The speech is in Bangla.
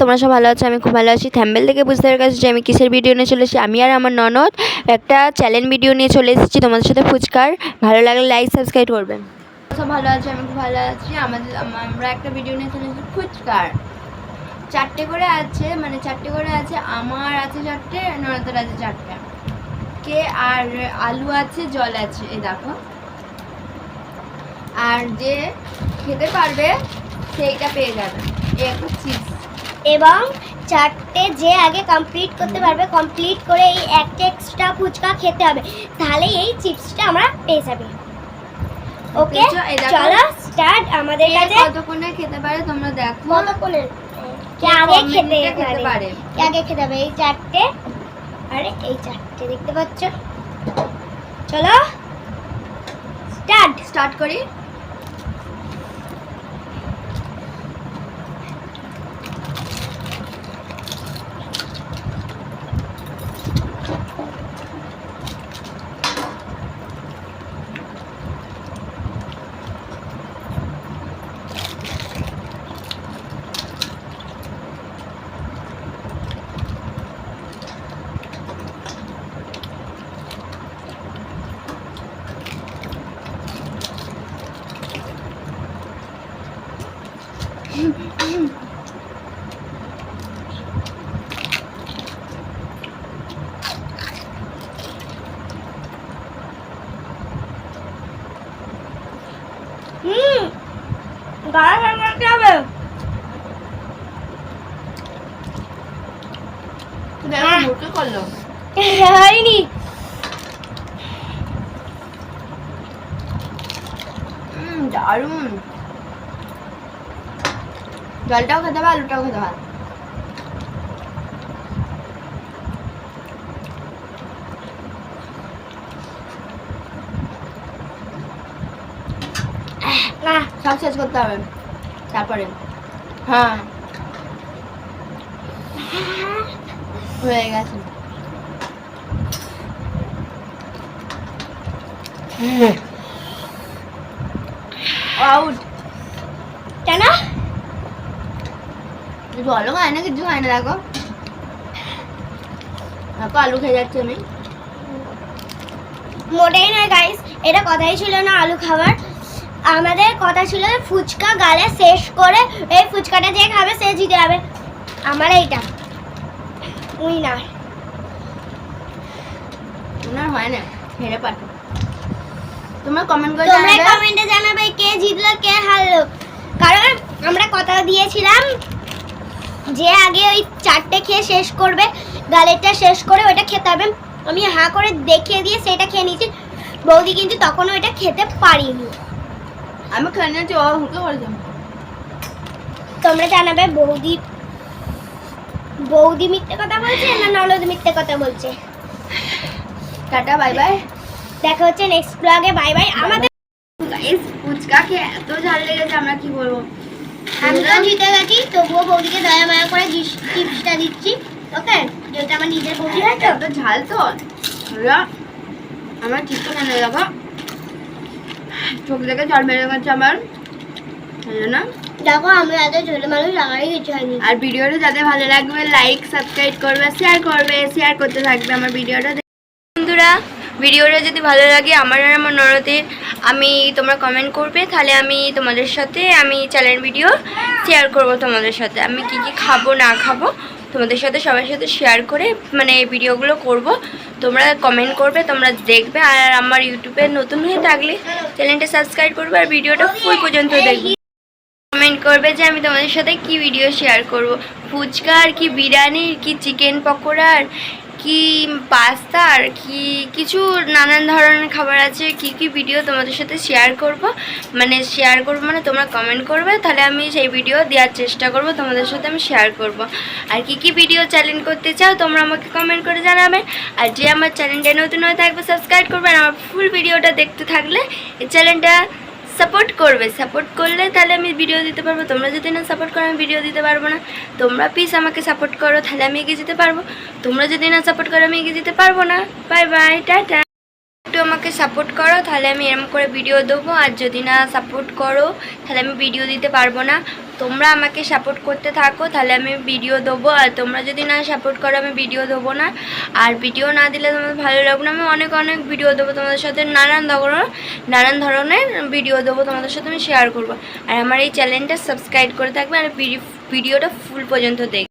তোমরা সব ভালো আছো? আমি খুব ভালো আছি। থ্যাম্বেল থেকে বুঝতে গেছো যে আমি কিসের ভিডিও নিয়ে চলে এসেছি? আমি আর আমার ননদ একটা চ্যালেঞ্জ ভিডিও নিয়ে চলে এসেছি। তোমাদের সাথে ফুচকার। ভালো লাগলে লাইক সাবস্ক্রাইব করবেন সব ভালো আছে? আমি খুব ভালো আছি। আমাদের, আমরা একটা ভিডিও নিয়ে চলে এসেছি ফুচকার। চারটে করে আছে মানে চারটে করে আছে। আমার আছে চারটে, ননদের আছে চারটে। কে আর আলু আছে, জল আছে? এই দেখো। আর যে খেতে পারবে, সেইটা পেয়ে যাবে। এবং চারটে যে আগে কমপ্লিট করতে পারবে কমপ্লিট করে এই একটা এক্সট্রা ফুচকা খেতে হবে। তাহলে এই চিপসটা আমরা পেয়ে যাবে। ওকে। চলো স্টার্ট আমাদের কাছে। কতক্ষণে খেতে পারে তোমরা দেখো। কতক্ষণের কে আগে খেতে পারে? পারে। কে আগে খেতে হবে এই চারটে। আরে এই চারটে দেখতে পাচ্ছ। চলো। স্টার্ট স্টার্ট করি। হুম গাড়া খাওয়াতে হবে। আহ। মুখে করল। হয়নি। দারুণ। জলটাও খেতে হবে আলুটাও খেতে হবে না। সব শেষ করতে হবে। তারপরে। হ্যাঁ। হয়ে গেছে। আউট কেন? জলও খায় না কিছু খায় না দেখো। দেখো আলু খেয়ে যাচ্ছি আমি। মোটেই নয় গাইস এটা কথাই ছিল না আলু খাবার। আমাদের কথা ছিল ফুচকা গালে শেষ করে এই ফুচকাটা যে খাবে সে জিতে যাবে। আমার এইটা। উইনার। ওনার হয় না হেরে পাঠো তোমরা কমেন্ট করে তোমরা কমেন্টে জানাবে কে জিতলো কে হারলো। কারণ আমরা কথা দিয়েছিলাম যে আগে ওই চারটে খেয়ে শেষ করবে গালেরটা শেষ করে ওইটা খেতে হবে। আমি হাঁ করে দেখিয়ে দিয়ে সেটা খেয়ে নিয়েছি। বৌদি কিন্তু তখনও ওইটা খেতে পারিনি। আমি করে যাব তোমরা জানাবে বৌদি। বৌদি মিথ্যে কথা বলছে না ননদ মিথ্যে কথা বলছে? টাটা বাই বাই দেখা হচ্ছে নেক্সট ব্লগে বাই বাই আমাদের ফুচকা খেয়ে এত ঝাল লেগেছে আমরা কি বলব? আমি তো জিতে গেছি তবুও বৌদিকে দয়া মায়া করে টিপসটা দিচ্ছি ওকে? যেটা আমার নিজের বৌদি হয় তো এত ঝাল তো। আমার চিত্ত কেন দেখো? চোখ দেখে জল বেড়ে গেছে আমার। না দেখো আমি এত ছোট মানুষ লাগারই কিছু হয়নি। আর ভিডিওটা যাতে ভালো লাগবে লাইক সাবস্ক্রাইব করবে শেয়ার করবে শেয়ার করতে থাকবে আমার ভিডিওটা। বন্ধুরা ভিডিওটা যদি ভালো লাগে আমার আর আমার ননদের, আমি তোমরা কমেন্ট করবে, তাহলে আমি তোমাদের সাথে আমি চ্যানেল ভিডিও শেয়ার করব তোমাদের সাথে। আমি কি কি খাব, না খাব, তোমাদের সাথে সবার সাথে শেয়ার করে মানে ভিডিওগুলো করব। তোমরা কমেন্ট করবে, তোমরা দেখবে, আর আমার ইউটিউবে নতুন হয়ে থাকলে চ্যানেলটা সাবস্ক্রাইব করবে, আর ভিডিওটা ফুল পর্যন্ত দেখবে। কমেন্ট করবে যে আমি তোমাদের সাথে কি ভিডিও শেয়ার করব। ফুচকার কি বিরিয়ানির কি চিকেন পকোড়ার কি পাস্তা আর কি কিছু নানান ধরনের খাবার আছে, কি কি ভিডিও তোমাদের সাথে শেয়ার করব? মানে শেয়ার করব মানে তোমরা কমেন্ট করবে, তাহলে আমি সেই ভিডিও দেওয়ার চেষ্টা করব, তোমাদের সাথে আমি শেয়ার করব। আর কি কি ভিডিও চ্যালেঞ্জ করতে চাও, তোমরা আমাকে কমেন্ট করে জানাবে। আর যে আমার চ্যানেলটা নতুন হয়ে থাকবে সাবস্ক্রাইব করবে, আর আমার ফুল ভিডিওটা দেখতে থাকলে, এই চ্যানেলটা সাপোর্ট করবে সাপোর্ট করলে তাহলে আমি ভিডিও দিতে পারব। তোমরা যদি না সাপোর্ট করো, আমি ভিডিও দিতে পারব না। তোমরা প্লিজ আমাকে সাপোর্ট করো, তাহলে আমি এগিয়ে যেতে পারব। তোমরা যদি না সাপোর্ট করো, আমি এগিয়ে যেতে পারব না। Bye bye tata. একটু আমাকে সাপোর্ট করো, তাহলে আমি এরম করে ভিডিও দেবো। আর যদি না সাপোর্ট করো, তাহলে আমি ভিডিও দিতে পারব না। তোমরা আমাকে সাপোর্ট করতে থাকো, তাহলে আমি ভিডিও দেবো। আর তোমরা যদি না সাপোর্ট করো, আমি ভিডিও দেবো না। আর ভিডিও না দিলে তোমাদের ভালো লাগবে না। আমি অনেক অনেক ভিডিও দেবো তোমাদের সাথে। নানান ধরনের নানান ধরনের ভিডিও দেবো তোমাদের সাথে আমি শেয়ার করব। আর আমার এই চ্যানেলটা সাবস্ক্রাইব করে থাকবে। আর ভিডিওটা ফুল পর্যন্ত দেখ